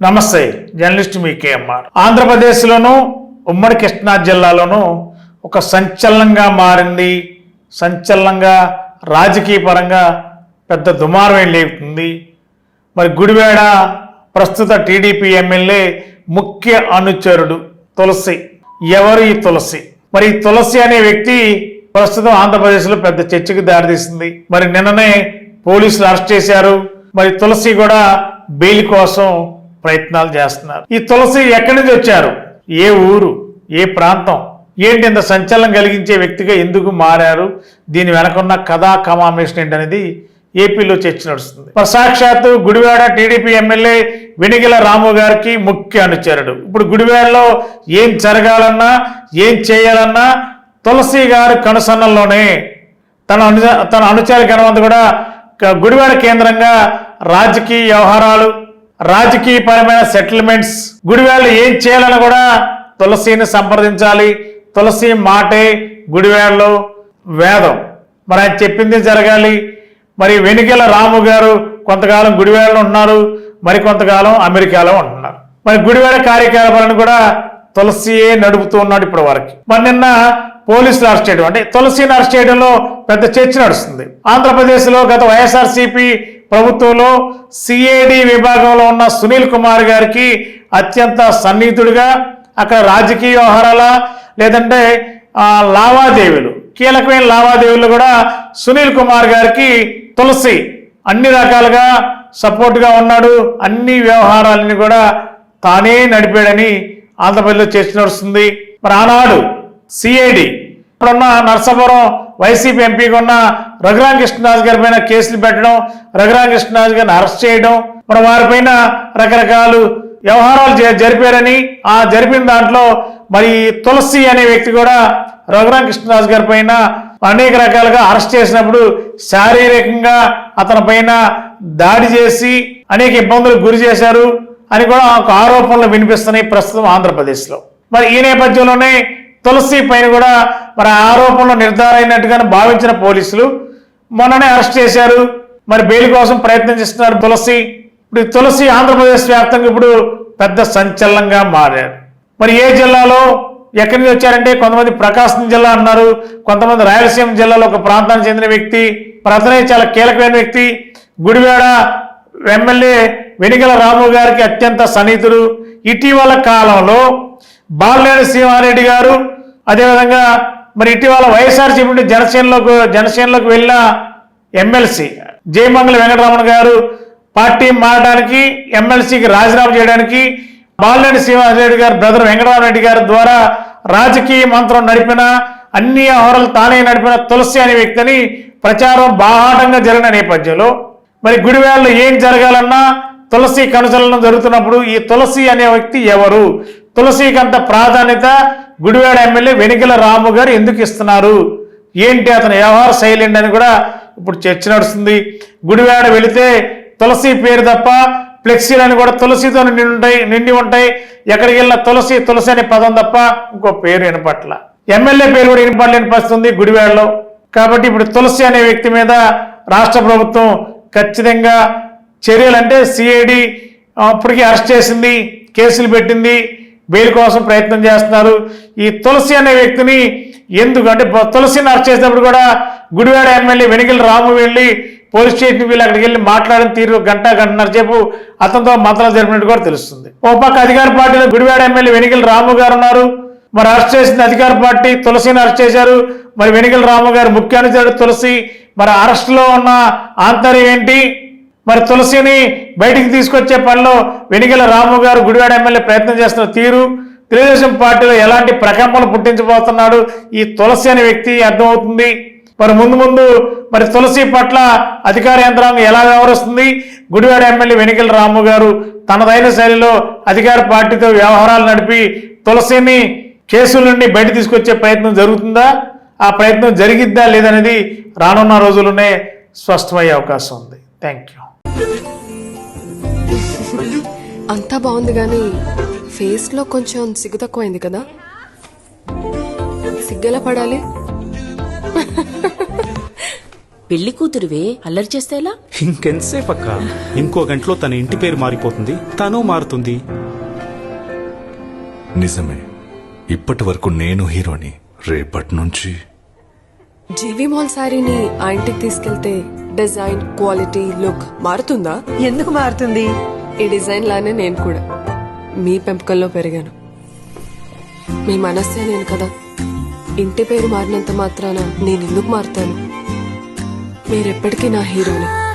నమస్తే జర్నలిస్ట్ మీ కేఎంఆర్. ఆంధ్రప్రదేశ్లోను ఉమ్మడి కృష్ణా జిల్లాలోను ఒక సంచలనంగా మారింది సంచలనంగా రాజకీయ పరంగా పెద్ద దుమారం లేపుతుంది మరి గుడివేడ ప్రస్తుత టీడీపీ ఎమ్మెల్యే ముఖ్య అనుచరుడు తులసి. ఎవరు ఈ తులసి? మరి తులసి అనే వ్యక్తి ప్రస్తుతం ఆంధ్రప్రదేశ్లో పెద్ద చర్చకు దారితీసింది. మరి నిన్ననే పోలీసులు అరెస్ట్ చేశారు. మరి తులసి కూడా బెయిల్ కోసం ప్రయత్నాలు చేస్తున్నారు. ఈ తులసి ఎక్కడి నుంచి వచ్చారు? ఏ ఊరు? ఏ ప్రాంతం? ఏంటి ఇంత సంచలనం కలిగించే వ్యక్తిగా ఎందుకు మారారు? దీని వెనకున్న కథా కమామేషన్ ఏంటనేది ఏపీలో చర్చ నడుస్తుంది. మరి సాక్షాత్తు గుడివాడ టీడీపీ ఎమ్మెల్యే వెనిగిల రాము గారికి ముఖ్య అనుచరుడు. ఇప్పుడు గుడివాడలో ఏం జరగాలన్నా ఏం చేయాలన్నా తులసి గారు కనుసన్నల్లోనే తన అను తన అనుచర గణమంతా కూడా గుడివాడ కేంద్రంగా రాజకీయ వ్యవహారాలు రాజకీయపరమైన సెటిల్మెంట్స్ గుడివేళ ఏం చేయాలని కూడా తులసిని సంప్రదించాలి. తులసి మాటే గుడివేళలో వేదం. మరి ఆయన చెప్పింది జరగాలి. మరి వెనుకల రాము గారు కొంతకాలం గుడివాడలో ఉన్నారు. మరి కొంతకాలం అమెరికాలో ఉంటున్నారు. మరి గుడివాడ కార్యకలాపాలను కూడా తులసియే నడుపుతూ ఉన్నాడు ఇప్పటి వరకు. మరి నిన్న పోలీసులు అరెస్ట్ చేయడం అంటే తులసిని అరెస్ట్ చేయడంలో పెద్ద చర్చ నడుస్తుంది. ఆంధ్రప్రదేశ్లో గత వైఎస్ఆర్సీపీ ప్రభుత్వంలో సిఏడి విభాగంలో ఉన్న సునీల్ కుమార్ గారికి అత్యంత సన్నిహితుడిగా అక్కడ రాజకీయ వ్యవహారాల లేదంటే లావాదేవీలు కీలకమైన లావాదేవీలు కూడా సునీల్ కుమార్ గారికి తులసి అన్ని రకాలుగా సపోర్ట్గా ఉన్నాడు. అన్ని వ్యవహారాలని కూడా తానే నడిపాడని ఆంధ్రప్రదేశ్లో చేసి నడుస్తుంది. మరి ఆనాడు సిఐడి ఇప్పుడున్న నర్సాపురం వైసీపీ ఎంపీగా ఉన్న రఘురామ కృష్ణరాజు గారి పైన కేసులు పెట్టడం రఘురామ కృష్ణరాజు గారిని అరెస్ట్ చేయడం మరి వారిపైన రకరకాలు వ్యవహారాలు జ- జరిపారని ఆ జరిపిన దాంట్లో మరి తులసి అనే వ్యక్తి కూడా రఘురామ కృష్ణరాజు గారి పైన అనేక రకాలుగా అరెస్ట్ చేసినప్పుడు శారీరకంగా అతని పైన దాడి చేసి అనేక ఇబ్బందులకు గురి చేశారు అని కూడా ఒక ఆరోపణలు వినిపిస్తున్నాయి ప్రస్తుతం ఆంధ్రప్రదేశ్లో. మరి ఈ నేపథ్యంలోనే తులసి పైన కూడా మరి ఆరోపణలు నిర్ధారమైనట్టుగానే భావించిన పోలీసులు మొన్ననే అరెస్ట్ చేశారు. మరి బెయిల్ కోసం ప్రయత్నం చేస్తున్నారు తులసి. ఇప్పుడు తులసి ఆంధ్రప్రదేశ్ వ్యాప్తంగా ఇప్పుడు పెద్ద సంచలనంగా మారారు మరి ఏ జిల్లాలో ఎక్కడి నుంచి వచ్చారంటే కొంతమంది ప్రకాశం జిల్లా అన్నారు. కొంతమంది రాయలసీమ జిల్లాలో ఒక ప్రాంతానికి చెందిన వ్యక్తి. ప్రతనే చాలా కీలకమైన వ్యక్తి. గుడివాడ ఎమ్మెల్యే వెనిగల రాము గారికి అత్యంత సన్నిహితుడు. ఇటీవల కాలంలో బాలినేని శ్రీమారెడ్డి గారు అదేవిధంగా మరి ఇటీవల వైఎస్ఆర్సీపీ నుండి జనసేనలోకి జనసేనలోకి వెళ్ళిన ఎమ్మెల్సీ జయమంగళ వెంకటరమణ గారు పార్టీ మారడానికి ఎమ్మెల్సీకి రాజీనామా చేయడానికి బాలినేని శ్రీనివాసరెడ్డి గారు బ్రదర్ వెంకటరామరెడ్డి గారి ద్వారా రాజకీయ మంత్రం నడిపిన అన్ని హోరలు తానే నడిపిన తులసి అనే వ్యక్తిని ప్రచారం బాహాటంగా జరిగిన నేపథ్యంలో మరి గుడివేళ్ళలో ఏం జరగాలన్నా తులసి కనుసలనం జరుగుతున్నప్పుడు ఈ తులసి అనే వ్యక్తి ఎవరు? తులసికి అంత ప్రాధాన్యత గుడివాడ ఎమ్మెల్యే వెనికల రాము గారు ఎందుకు ఇస్తున్నారు? ఏంటి అతని వ్యవహార శైలి ఏంటి అని కూడా ఇప్పుడు చర్చ నడుస్తుంది. గుడివాడ వెళితే తులసి పేరు తప్ప ఫ్లెక్సీలని కూడా తులసితో నిండి ఉంటాయి నిండి ఉంటాయి. ఎక్కడికి వెళ్ళినా తులసి తులసి అనే పదం తప్ప ఇంకో పేరు వినపట్ల. ఎమ్మెల్యే పేరు కూడా వినపడలేని పరిస్థితుంది గుడివాడలో. కాబట్టి ఇప్పుడు తులసి అనే వ్యక్తి మీద రాష్ట్ర ప్రభుత్వం ఖచ్చితంగా చర్యలు అంటే సిఐడి అప్పటికి అరెస్ట్ చేసింది కేసులు పెట్టింది. బెయిల్ కోసం ప్రయత్నం చేస్తున్నారు. ఈ తులసి అనే వ్యక్తిని ఎందుకంటే తులసిని అరెస్ట్ చేసినప్పుడు కూడా గుడివాడ ఎమ్మెల్యే వెనికల రాము వెళ్ళి పోలీస్ స్టేషన్ వీళ్ళు అక్కడికి వెళ్ళి మాట్లాడిన తీరు గంట గంటన్నర సేపు అతనితో మంత్రాలు జరిపినట్టు కూడా తెలుస్తుంది. ఓ పక్క అధికార పార్టీలో గుడివాడ ఎమ్మెల్యే వెనికల రాము గారు ఉన్నారు. మరి అరెస్ట్ చేసిన అధికార పార్టీ తులసిని అరెస్ట్ చేశారు. మరి వెనుకల రాము గారు ముఖ్య అనుచరుడు తులసి. మరి అరెస్ట్లో ఉన్న ఆంతర్యం ఏంటి? మరి తులసిని బయటికి తీసుకొచ్చే పనిలో వెనిగల రాము గారు గుడివాడ ఎమ్మెల్యే ప్రయత్నం చేస్తున్న తీరు తెలుగుదేశం పార్టీలో ఎలాంటి ప్రకంపనలు పుట్టించబోతున్నాడు? ఈ తులసి అనే వ్యక్తి అర్థమవుతుంది. మరి ముందు ముందు మరి తులసి పట్ల అధికార యంత్రాంగం ఎలా వ్యవహరిస్తుంది? గుడివాడ ఎమ్మెల్యే వెనికల రాము గారు తనదైన శైలిలో అధికార పార్టీతో వ్యవహారాలు నడిపి తులసిని కేసుల నుండి బయట తీసుకొచ్చే ప్రయత్నం జరుగుతుందా? ఆ ప్రయత్నం జరిగిద్దా లేదనేది రానున్న రోజుల్లోనే స్పష్టమయ్యే అవకాశం ఉంది. థ్యాంక్ యూ అంతా బాగుంది కానీ ఫేస్లో కొంచెం సిగ్గు తక్కువైంది కదా. సిగ్గెలా పడాలి? పెళ్ళి కూతురువే అల్లరి చేస్తే ఎలా? ఇంకెంతసేపు అక్క? ఇంకో గంటలో తన ఇంటి పేరు మారిపోతుంది తను మారుతుంది. నిజమే. ఇప్పటి వరకు నేను హీరోని. రేపటి నుంచి జీవి మాల్ శారీని ఆ ఇంటికి తీసుకెళ్తే డిజైన్ క్వాలిటీ లుక్ మారుతుందా? ఎందుకు మారుతుంది? ఈ డిజైన్ లానే నేను కూడా. మీ పెంపకంలో పెరిగాను. మీ మనస్సే నేను కదా. ఇంటి పేరు మారినంత మాత్రాన నేను ఎందుకు మారుతాను. మీరెప్పటికీ నా హీరోని.